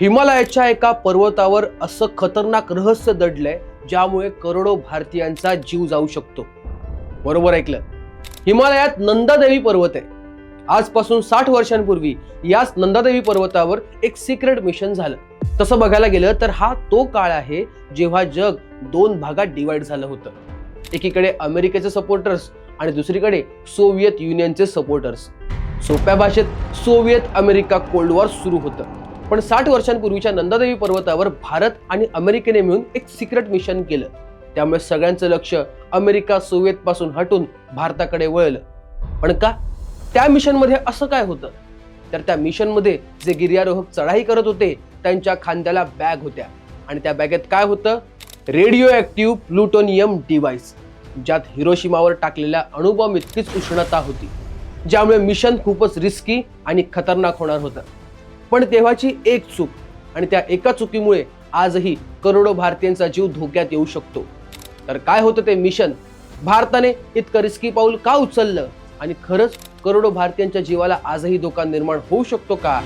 हिमालयाच्या एका पर्वतावर असं खतरनाक रहस्य दडलंय ज्यामुळे करोडो भारतीयांचा जीव जाऊ शकतो. बरोबर ऐकलं? हिमालयात नंदादेवी पर्वत आहे. आजपासून साठ वर्षांपूर्वी याच नंदादेवी पर्वतावर एक सिक्रेट मिशन झालं. तसं बघायला गेलं तर हा तो काळ आहे जेव्हा जग दोन भागात डिवाइड झालं होतं. एकीकडे अमेरिकेचे सपोर्टर्स आणि दुसरीकडे सोव्हिएत युनियनचे सपोर्टर्स सोप्या भाषेत सोव्हिएत अमेरिका कोल्ड वॉर सुरू होतं. पण साठ वर्षांपूर्वीच्या नंदादेवी पर्वतावर भारत आणि अमेरिकेने मिळून एक सिक्रेट मिशन केलं. त्यामुळे सगळ्यांचं लक्ष अमेरिका सोव्हिएत पासून हटून भारताकडे वळलं. पण का? त्या मिशनमध्ये असं काय होतं? तर त्या मिशनमध्ये जे गिर्यारोहक चढाई करत होते त्यांच्या खांद्याला बॅग होत्या. आणि त्या बॅगेत काय होतं? रेडिओ ॲक्टिव्ह प्लुटोनियम डिव्हाइस ज्यात हिरोशिमावर टाकलेल्या अणुबॉम्ब इतकीच उष्णता होती. ज्यामुळे मिशन खूपच रिस्की आणि खतरनाक होणार होतं. पण तेव्हाची एक चूक आणि त्या एका चुकीमुळे आजही करोडो भारतीयांचा जीव धोक्यात येऊ शकतो. तर काय होतं ते मिशन? भारताने इतकं रिस्की पाऊल का उचललं? आणि खरंच करोडो भारतीयांच्या जीवाला आजही धोका निर्माण होऊ शकतो का?